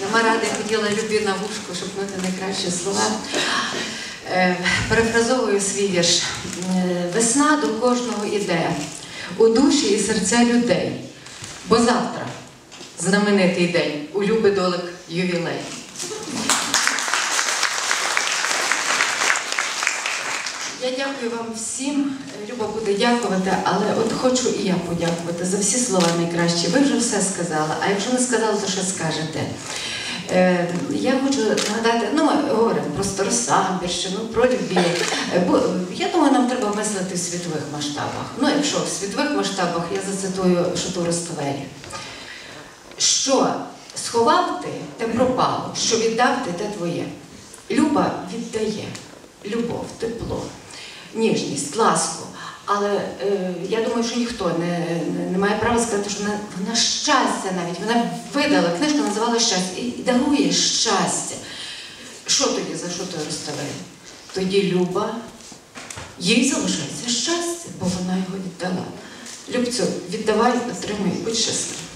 Нема ради хотіла любі на вушку, шепнути найкращі слова. Е, Перефразовую свій вірш. Е, Весна до кожного іде у душі і серця людей. Бо завтра знаменитий день у Люби Долик ювілей. Я дякую вам всім. Люба буде дякувати, але от хочу і я подякувати за всі слова найкращі. Ви вже все сказали, а якщо не сказали, то що скажете? Е, я хочу нагадати, ну говоримо про Старосамбірщину, про Львів. Е, я думаю, нам треба мислити в світових масштабах. Ну, якщо в світових масштабах, я зацитую Шатура Ставелі. Що сховав ти, те пропало, що віддав ти, те твоє. Люба віддає любов, тепло, ніжність, ласку. Але е, я думаю, що ніхто не, не, має права сказати, що вона, вона щастя навіть. Вона видала, книжка називала щастя і дарує щастя. Що тоді за що то розставили? Тоді Люба, їй залишається щастя, бо вона його віддала. Любцю, віддавай, отримуй, будь щасливий.